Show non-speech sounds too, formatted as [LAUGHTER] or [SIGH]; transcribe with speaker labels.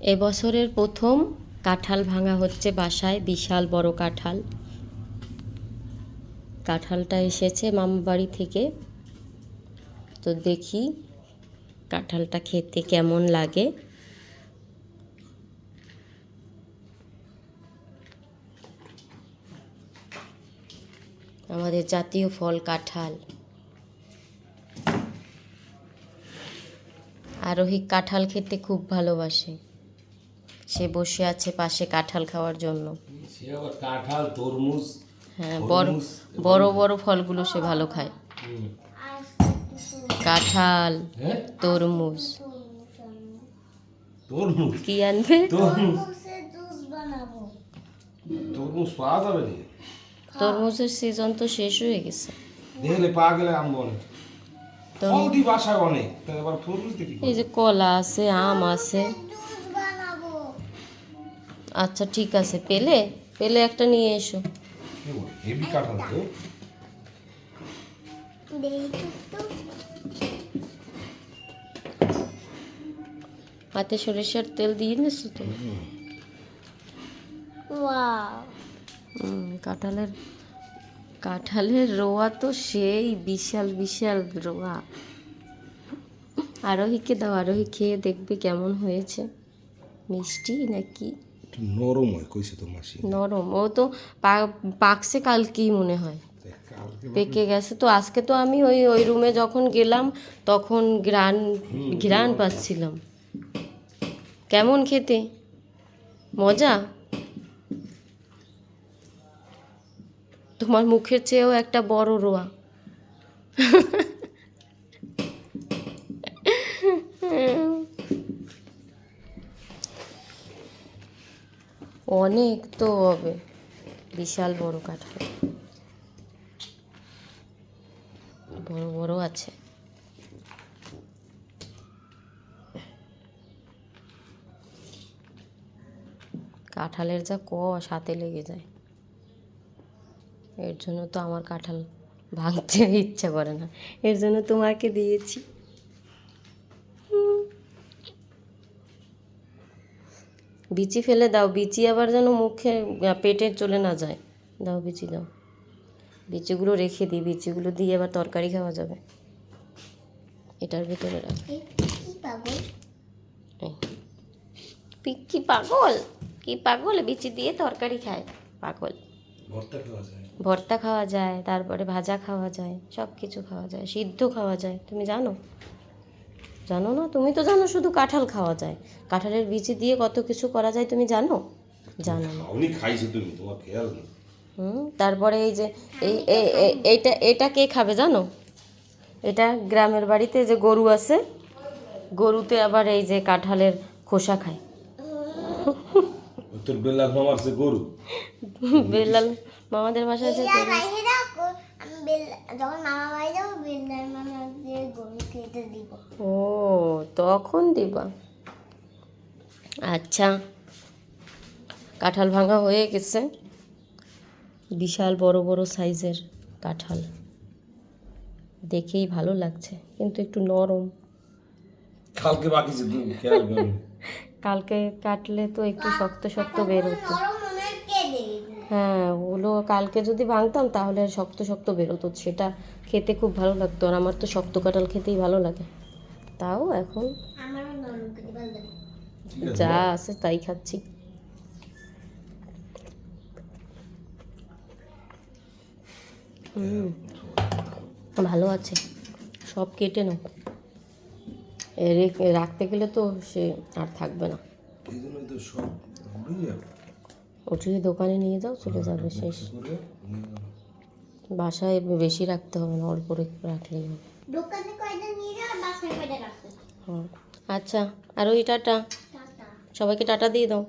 Speaker 1: এবছরের প্রথম কাঁঠাল ভাঙা হচ্ছে বাসায়, বিশাল বড় কাঁঠাল। কাঁঠালটা এসেছে মামা বাড়ি থেকে। তো দেখি কাঁঠালটা খেতে কেমন লাগে। আমাদের জাতীয় ফল কাঁঠাল। আরোহী কাঁঠাল খেতে খুব ভালোবাসে। সে বসে আছে পাশে কাঁঠাল খাওয়ার জন্য।
Speaker 2: সে আবার কাঁঠাল তরমুজ
Speaker 1: হ্যাঁ বড় বড় বড় ফলগুলো সে ভালো খায়। কাঁঠাল
Speaker 2: হ্যাঁ?
Speaker 1: তরমুজ।
Speaker 2: তরমুজ?
Speaker 1: কি আনবে?
Speaker 2: তরমুজ। তরমুজ পাওয়া যাবে নি
Speaker 1: তরমুজের সিজন তো শেষ হয়ে গেছে।
Speaker 2: দেখলে গেলে আনব অনেক
Speaker 1: তো-
Speaker 2: ফল দি বাসায় অনেক। তরমুজ দেখি।
Speaker 1: এই যে কলা আছে আম আছে। আচ্ছা ঠিক আছে পেলে? পেলে একটা নিয়ে এসো।
Speaker 2: হেভি কাঁঠাল তো।
Speaker 1: হাতে সরিষার তেল দিয়ে নিছো তো? কাঁঠালের কাঁঠালের রোয়া তো সেই বিশাল বিশাল রোয়া। আরোহীকে দাও আরোহী খেয়ে দেখবে কেমন হয়েছে। মিষ্টি নাকি?
Speaker 2: একটু নরম হয় কইছে তো মাসি।
Speaker 1: নরম। ও তো পাকছে কালকেই মনে হয়। পেকে গেছে। তো আজকে তো আমি ওই ওই রুমে যখন গেলাম তখন গ্রান ঘ্রাণ। পাচ্ছিলাম। কেমন খেতে? মজা? তোমার মুখের চেয়েও একটা বড় রোয়া। অনেক তো হবে। বিশাল বড় কাঁঠাল। বড় বড় আছে। কাঁঠালের যা কষ হাতে লেগে যায়। এর জন্য তো আমার কাঁঠাল ভাঙতে ইচ্ছা করে না। এর জন্য তোমাকে দিয়েছি বিচি ফেলে দাও বিচি আবার যেন মুখে পেটে চলে না যায়। দাও বিচি দাও। বিচিগুলো রেখে দিই বিচিগুলো দিয়ে আবার তরকারি খাওয়া যাবে। এটার ভিতরে রাখ। কি পাগল। কি পাগল? বিচি দিয়ে তরকারি খায়। পাগল।
Speaker 2: ভর্তা খাওয়া যায়।
Speaker 1: ভর্তা খাওয়া যায় তারপরে ভাজা খাওয়া যায় সব কিছু খাওয়া যায় সিদ্ধ খাওয়া যায়। তুমি জানো? জানো না? তুমি তো জানো শুধু কাঁঠাল খাওয়া যায়। কাঁঠালের বিচি দিয়ে কত কিছু করা যায় তুমি জানো? জানো না।
Speaker 2: খাইছো তুমি তোমার খেয়াল নেই।
Speaker 1: হুম তারপরে এই যে এই এইটা এটা কে খাবে জানো? এটা গ্রামের বাড়িতে যে গরু আছে গরুতে আবার এই যে কাঁঠালের খোসা খায়।
Speaker 2: তোর বেলাল মামার সে গরু।
Speaker 1: বেলাল মামাদের বাসায় যে গরু
Speaker 3: আমি বেল- যখন মামা বাড়ি যাব বেলদার মামা দিব।
Speaker 1: ও তখন দিবা। আচ্ছা কাঁঠাল ভাঙা হয়ে গেছে। বিশাল বড় বড় সাইজের কাঁঠাল। দেখেই ভালো লাগছে কিন্তু একটু নরম।
Speaker 2: কালকে বাকি [LAUGHS]
Speaker 1: কালকে কাটলে তো একটু শক্ত শক্ত বের হতো
Speaker 3: বড় মনে হয় কে দেবে
Speaker 1: হ্যাঁ ওগুলো কালকে যদি ভাঙতাম তাহলে শক্ত শক্ত বেরোতো। সেটা খেতে খুব ভালো লাগতো আর আমার তো শক্ত কাঁঠাল খেতেই ভালো লাগে। তাও এখন যা আছে তাই খাচ্ছি। হুম ভালো আছে সব কেটে নাও। রে- রাখতে গেলে তো সে আর থাকবে না।
Speaker 2: এই জন্যই তো সব যাবে
Speaker 1: দোকানে নিয়ে যাও চলে যাবে শেষ।
Speaker 2: করে নিয়ে গেল।
Speaker 1: বাসায় বেশি রাখতে হবে না অল্প রেখে রাখলেই হবে।
Speaker 3: দোকানে কয়টা নিয়ে যাও বাসায় কয়টা
Speaker 1: আচ্ছা আর ওই টাটা।
Speaker 3: টাটা।
Speaker 1: সবাইকে টাটা দিয়ে দাও।